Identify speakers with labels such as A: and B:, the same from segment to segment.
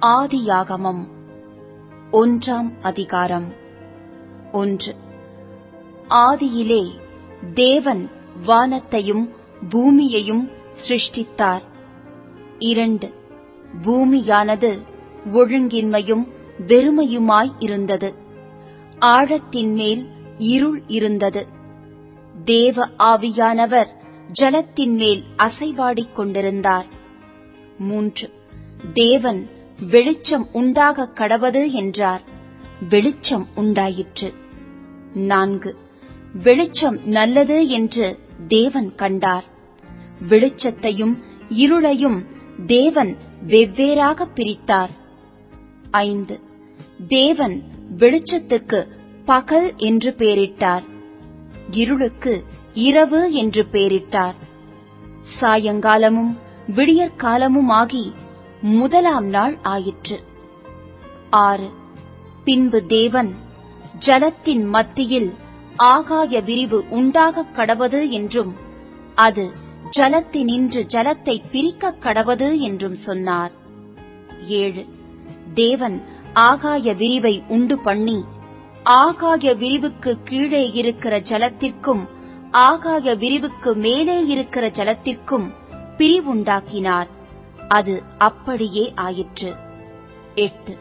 A: ஆதியாகமம். ஒன்றாம் அதிகாரம். ஒன்று. ஆதியிலே தேவன் வானத்தையும் பூமியையும் சிருஷ்டித்தார். இரண்டு. பூமியானது ஒழுங்கின்மையும் வெறுமையுமாய் இருந்தது. ஆழத்தின் மேல் இருள் இருந்தது. தேவ ஆவியானவர் ஜலத்தின் மேல் அசைவாடிக் கொண்டிருந்தார். மூன்று. தேவன் வெளிச்சம் உண்டாக கடவது என்றார். வெளிச்சம் உண்டாயிற்று. நான்கு. வெளிச்சம் நல்லது என்று தேவன் கண்டார். வெளிச்சத்தையும் இருளையும் தேவன் வெவ்வேறாக பிரித்தார். ஐந்து. தேவன் வெளிச்சத்துக்கு பகல் என்று பெயரிட்டார். இருளுக்கு இரவு என்று பெயரிட்டார். சாயங்காலமும் விடியற்காலமுமாகி முதலாம் நாள் ஆயிற்று. ஆறு. பின்பு தேவன் ஜலத்தின் மத்தியில் ஆகாய விரிவு உண்டாகக் கடவது என்றும் அது ஜலத்தினின்று ஜலத்தை பிரிக்கக் கடவது என்றும் சொன்னார். ஏழு. தேவன் ஆகாய விரிவை உண்டு பண்ணி ஆகாய விரிவுக்கு கீழே இருக்கிற ஜலத்திற்கும் ஆகாய விரிவுக்கு மேலே இருக்கிற ஜலத்திற்கும் பிரிவுண்டாக்கினார். அது அப்படியே ஆயிற்று. எட்டு.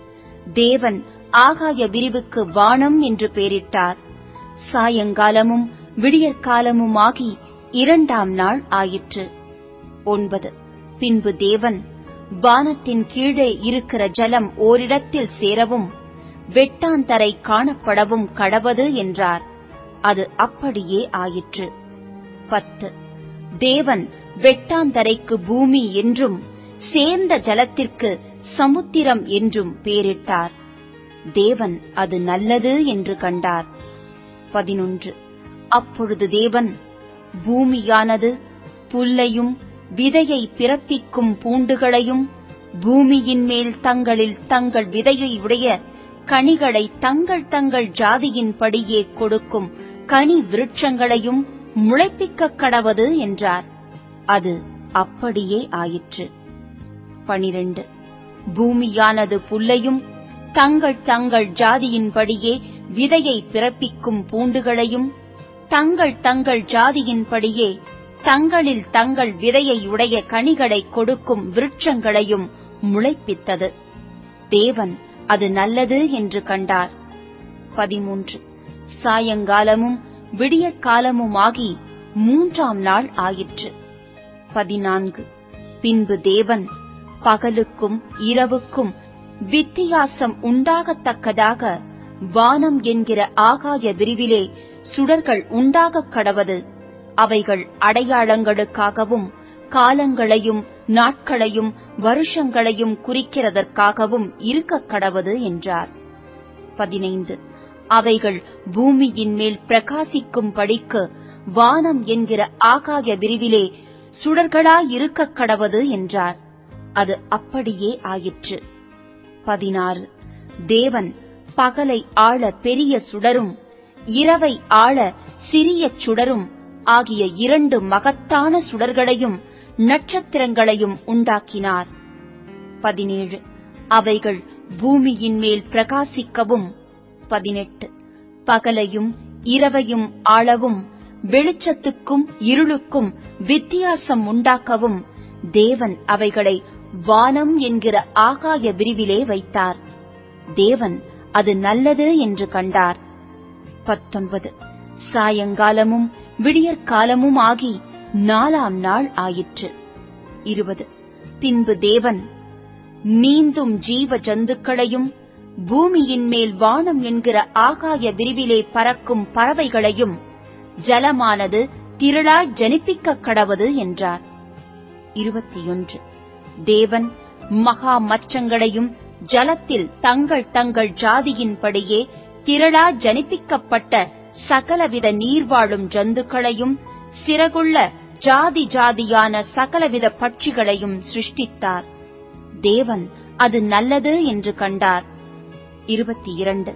A: தேவன் ஆகாய விரிவுக்கு வானம் என்று பெயரிட்டார். சாயங்காலமும் விடியற்காலமுமாகி இரண்டாம் நாள் ஆயிற்று. ஒன்பது. பின்பு தேவன் வானத்தின் கீழே இருக்கிற ஜலம் ஓரிடத்தில் சேரவும் வெட்டாந்தரை காணப்படவும் கடவது என்றார். அது அப்படியே ஆயிற்று. பத்து. தேவன் வெட்டாந்தரைக்கு பூமி என்றும் சேர்ந்த ஜலத்திற்கு சமுத்திரம் என்றும் பெயரிட்டார் தேவன் அது நல்லது என்று கண்டார். பதினொன்று. அப்பொழுது தேவன் பூமியானது புல்லையும் விதையை பிறப்பிக்கும் பூண்டுகளையும் பூமியின் மேல் தங்களில் தங்கள் விதையை உடைய கனிகளை தங்கள் தங்கள் ஜாதியின் படியே கொடுக்கும் கனி விருட்சங்களையும் முளைப்பிக்கக் கடவது என்றார். அது அப்படியே ஆயிற்று. பனிரெண்டு. பூமியானது புல்லையும் தங்கள் தங்கள் ஜாதியின்படியே விதையை பிறப்பிக்கும் பூண்டுகளையும் தங்கள் தங்கள் ஜாதியின்படியே தங்களில் தங்கள் விதையை உடைய கனிகளை கொடுக்கும் விருட்சங்களையும் முளைப்பித்தது. தேவன் அது நல்லது என்று கண்டார். பதிமூன்று. சாயங்காலமும் விடியற்காலமுமாகி மூன்றாம் நாள் ஆயிற்று. பதினான்கு. பின்பு தேவன் பகலுக்கும் இரவுக்கும் வித்தியாசம் உண்டாகத்தக்கதாக வானம் என்கிற ஆகாய விரிவிலே சுடர்கள் உண்டாகக் கடவது. அவைகள் அடையாளங்களுக்காகவும் காலங்களையும் நாட்களையும் வருஷங்களையும் குறிக்கிறதற்காகவும் இருக்கக் கடவது என்றார். பதினைந்து. அவைகள் பூமியின் மேல் பிரகாசிக்கும் படிக்கு வானம் என்கிற ஆகாய விரிவிலே சுடர்களாயிருக்கக் கடவது என்றார். அது அப்படியே ஆயிற்று. பதினாறு. தேவன் பகலை ஆள பெரிய சுடரும் இரவை ஆள சிறிய சுடரும் ஆகிய இரண்டு மகத்தான சுடர்களையும் நட்சத்திரங்களையும் உண்டாக்கினார். பதினேழு. அவைகள் பூமியின் மேல் பிரகாசிக்கவும். பதினெட்டு. பகலையும் இரவையும் ஆளவும் வெளிச்சத்துக்கும் இருளுக்கும் வித்தியாசம் உண்டாக்கவும் தேவன் அவைகளை வானம் என்கிற ஆகாய விரிவிலே வைத்தார். தேவன் அது நல்லது என்று கண்டார். பத்தொன்பது. சாயங்காலமும் விடியற்காலமும் ஆகி நாலாம் நாள் ஆயிற்று. இருபது. பின்பு தேவன் நீந்தும் ஜீவ ஜந்துக்களையும் பூமியின் மேல் வானம் என்கிற ஆகாய விரிவிலே பறக்கும் பறவைகளையும் ஜலமானது திரளாய் ஜனிப்பிக்க கடவது என்றார். இருபத்தி ஒன்று. தேவன் மகா மச்சங்களையும் ஜலத்தில் தங்கள் தங்கள் ஜாதியின்படியே திரளா ஜனிப்பிக்கப்பட்ட சகலவித நீர்வாழும் ஜந்துக்களையும் சிறகுள்ள ஜாதி ஜாதியான சகலவித பட்சிகளையும் சிருஷ்டித்தார். தேவன் அது நல்லது என்று கண்டார். இருபத்தி இரண்டு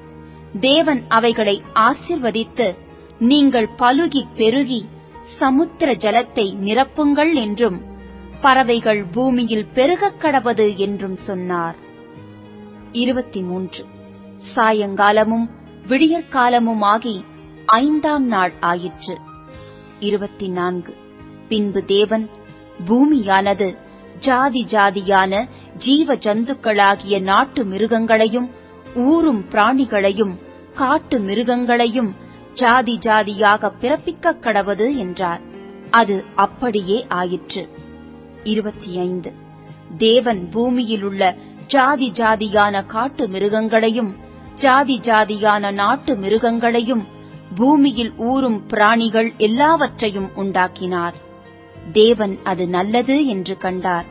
A: தேவன் அவைகளை ஆசிர்வதித்து நீங்கள் பலுகி பெருகி சமுத்திர ஜலத்தை நிரப்புங்கள் என்றும் பறவைகள் பூமியில் பெருகக் கடவது என்றும் சொன்னார். இருபத்தி மூன்று சாயங்காலமும் விடியற்காலமுமாகி ஐந்தாம் நாள் ஆயிற்று. இருபத்தி நான்கு பின்பு தேவன் பூமியானது ஜாதி ஜாதியான ஜீவ ஜந்துக்களாகிய நாட்டு மிருகங்களையும் ஊரும் பிராணிகளையும் காட்டு மிருகங்களையும் ஜாதி ஜாதியாக பிறப்பிக்க கடவது என்றார். அது அப்படியே ஆயிற்று. இருபத்தி ஐந்து. தேவன் பூமியிலுள்ள ஜாதி ஜாதியான காட்டு மிருகங்களையும் ஜாதி ஜாதியான நாட்டு மிருகங்களையும் பூமியில் ஊறும் பிராணிகள் எல்லாவற்றையும் உண்டாக்கினார். தேவன் அது நல்லது என்று கண்டார்.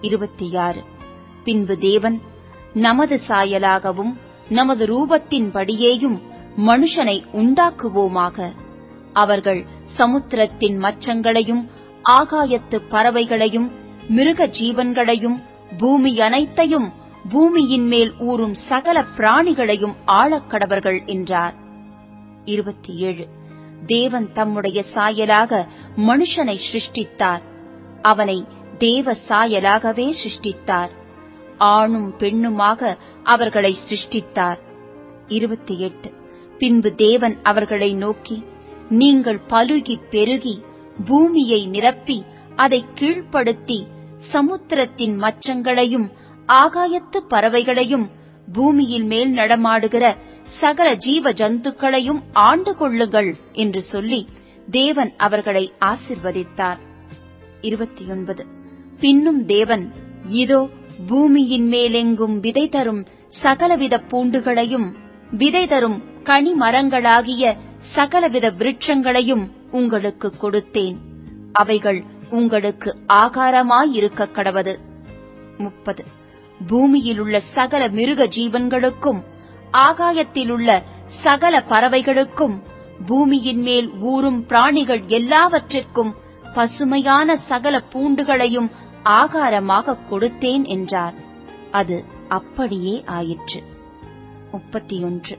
A: இருபத்தி ஆறு. பின்பு தேவன் நமது சாயலாகவும் நமது ரூபத்தின்படியேயும் மனுஷனை உண்டாக்குவோமாக அவர்கள் சமுத்திரத்தின் மச்சங்களையும் ஆகாயத்து பறவைகளையும் மிருக ஜீவன்களையும் பூமி அனைத்தையும் பூமியின் மேல் ஊறும் சகல பிராணிகளையும் ஆழக்கடவர்கள் என்றார். இருபத்தி ஏழு தேவன் தம்முடைய சாயலாக மனுஷனை சிருஷ்டித்தார். அவனை தேவ சாயலாகவே சிருஷ்டித்தார். ஆணும் பெண்ணுமாக அவர்களை சிருஷ்டித்தார். இருபத்தி எட்டு பின்பு தேவன் அவர்களை நோக்கி நீங்கள் பலுகி பெருகி பூமியை நிரப்பி அதை கீழ்ப்படுத்தி சமுத்திரத்தின் மச்சங்களையும் ஆகாயத்து பறவைகளையும் பூமியில் மேல் நடமாடுகிற சகல ஜீவ ஜந்துக்களையும் ஆண்டு கொள்ளுங்கள் என்று சொல்லி தேவன் அவர்களை ஆசிர்வதித்தார். இருபத்தி ஒன்பது பின்னும் தேவன் இதோ பூமியின் மேலெங்கும் விதை தரும் சகலவித பூண்டுகளையும் விதை தரும் கனி மரங்களாகிய சகலவித விருட்சங்களையும் உங்களுக்கு கொடுத்தேன். அவைகள் உங்களுக்கு ஆகாரமாயிருக்க கடவது முப்பது. பூமியிலுள்ள சகல மிருக ஜீவன்களுக்கும் ஆகாயத்திலுள்ள சகல பறவைகளுக்கும் பூமியின் மேல் ஊறும் பிராணிகள் எல்லாவற்றிற்கும் பசுமையான சகல பூண்டுகளையும் ஆகாரமாக கொடுத்தேன் என்றார். அது அப்படியே ஆயிற்று. முப்பத்தி ஒன்று.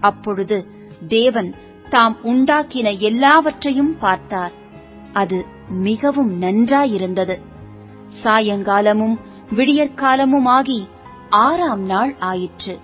A: அப்பொழுது தேவன் தாம் உண்டாக்கின எல்லாவற்றையும் பார்த்தார். அது மிகவும் நன்றாயிருந்தது. சாயங்காலமும் விடியற்காலமுமாகி ஆறாம் நாள் ஆயிற்று.